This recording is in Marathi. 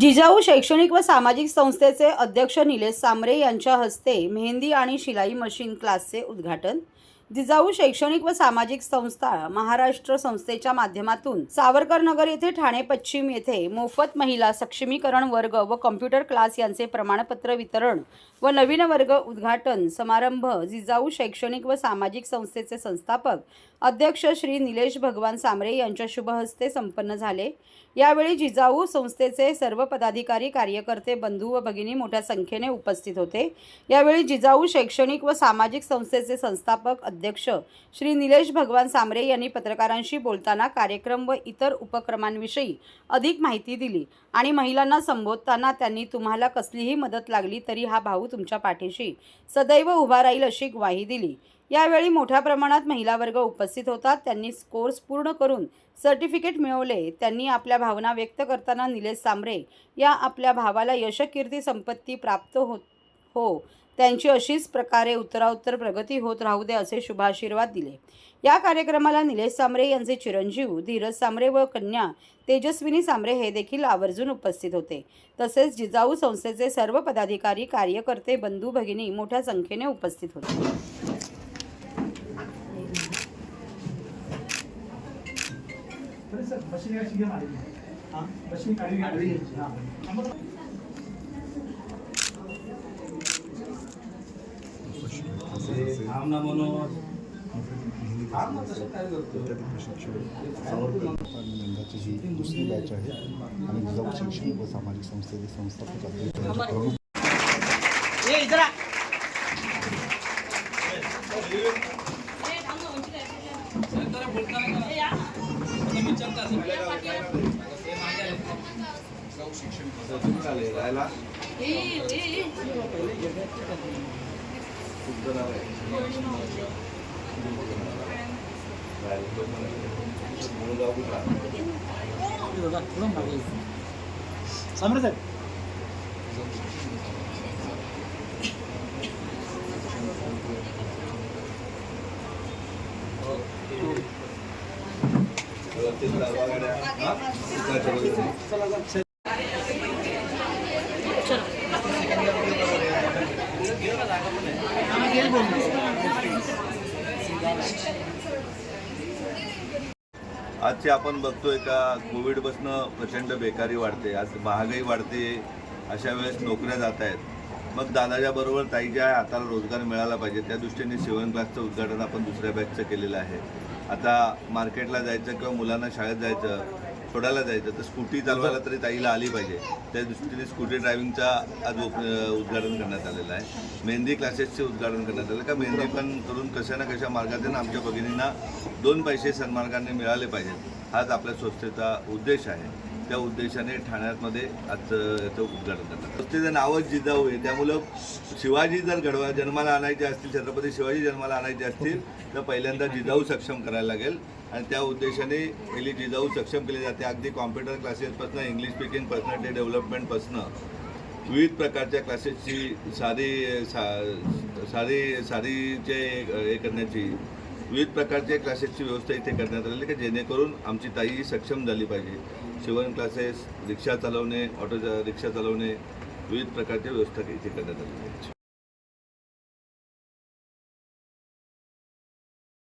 जिजाऊ शैक्षणिक व सामाजिक संस्थेचे अध्यक्ष निलेश सामरे यांच्या हस्ते मेहंदी आणि शिलाई मशीन क्लासचे उद्घाटन जिजाऊ शैक्षणिक व सामाजिक संस्था महाराष्ट्र संस्थेच्या माध्यमातून सावरकर नगर येथे ठाणे पश्चिम येथे मोफत महिला सक्षमीकरण वर्ग व कॉम्प्युटर क्लास यांचे प्रमाणपत्र वितरण व नवीन वर्ग उद्घाटन समारंभ जिजाऊ शैक्षणिक व सामाजिक संस्थेचे संस्थापक अध्यक्ष श्री निलेश भगवान सामरे यांच्या शुभहस्ते संपन्न झाले. यावेळी जिजाऊ संस्थेचे सर्व पदाधिकारी कार्यकर्ते बंधू व भगिनी मोठ्या संख्येने उपस्थित होते. यावेळी जिजाऊ शैक्षणिक व सामाजिक संस्थेचे संस्थापक अध्यक्ष श्री निलेश भगवान सांबरे यांनी पत्रकारांशी बोलताना कार्यक्रम व इतर उपक्रमांविषयी अधिक माहिती दिली आणि महिलांना संबोधताना त्यांनी तुम्हाला कसलीही मदत लागली तरी हा भाऊ तुमच्या पाठीशी सदैव उभा राहील अशी ग्वाही दिली. यावेळी मोठ्या प्रमाणात महिला वर्ग उपस्थित होता त्यांनी कोर्स पूर्ण करून सर्टिफिकेट मिळवले. त्यांनी आपल्या भावना व्यक्त करताना निलेश सांबरे या आपल्या भावाला यशकीर्ती संपत्ती प्राप्त हो हो. त्यांची अशीच प्रकारे उत्तराउत्तर प्रगती होत राहू दे असे शुभाशीर्वाद दिले. या कार्यक्रमाला निलेश सांबरे यांचे चिरंजीव धीरज सांबरे व कन्या तेजस्विनी सांबरे हे देखील आवर्जून उपस्थित होते. तसेच जिजाऊ संस्थेचे सर्व पदाधिकारी कार्यकर्ते बंधू भगिनी मोठ्या संख्येने उपस्थित होते. सर थांब ना मनोज थांब ना तसं काय करतो? यंदाची ही दुसरी बॅच आहे. आणि जिजाऊ शैक्षणिक व सामाजिक संस्थेचे संस्थापक अध्यक्ष प्रमुख चालेल राहायला तुमचं नाव आहे म्हणून जाऊ कुठला सांबरे साहेब व्यवस्थित आजचे आपण बघतोय का कोविडपासनं प्रचंड बेकारी वाढते. आज महागाई वाढते अशा वेळेस नोकऱ्या जात आहेत मग दादाच्या बरोबर ताईच्या हाताला रोजगार मिळाला पाहिजे. त्या दृष्टीने शिवण क्लासचं उद्घाटन आपण दुसऱ्या बॅचचं केलेलं आहे. आता मार्केटला जायचं किंवा मुलांना शाळेत जायचं सोडायला जायचं. तर स्कूटी चालवायला तरी ताईला आली पाहिजे. त्या दृष्टीने स्कूटी ड्रायव्हिंगचा आज उप- उद्घाटन करण्यात आलेलं आहे. मेहंदी क्लासेसचे उद्घाटन करण्यात आलं का मेहंदी पण करून कशा ना कशा मार्गातून आमच्या भगिनींना दोन पैसे सन्मार्गाने मिळाले पाहिजेत. हाच आपल्या संस्थेचा उद्देश आहे. त्या उद्देशाने ठाण्यामध्ये आज याचं उद्घाटन करणार संस्थेचं नावच जिजाऊ आहे. त्यामुळं शिवाजी जर घडवा जन्माला आणायचे असतील छत्रपती शिवाजी जन्माला आणायचे असतील तर पहिल्यांदा जिजाऊ सक्षम करायला लागेल. आणि त्या उद्देशाने पहिली जिजाऊ सक्षम केली जाते. अगदी कॉम्प्युटर क्लासेसपासून इंग्लिश स्पीकिंग पर्सनॅलिटी डेव्हलपमेंटपासनं विविध प्रकारच्या क्लासेसची साधी सा साधी साधीचे हे करण्याची विविध प्रकारचे क्लासेसची व्यवस्था इथे करण्यात आलेली की जेणेकरून आमची ताई सक्षम झाली पाहिजे. शिवण क्लासेस रिक्षा चालवणे ऑटो रिक्षा चालवणे विविध प्रकारच्या व्यवस्था इथे करण्यात आलेली आहे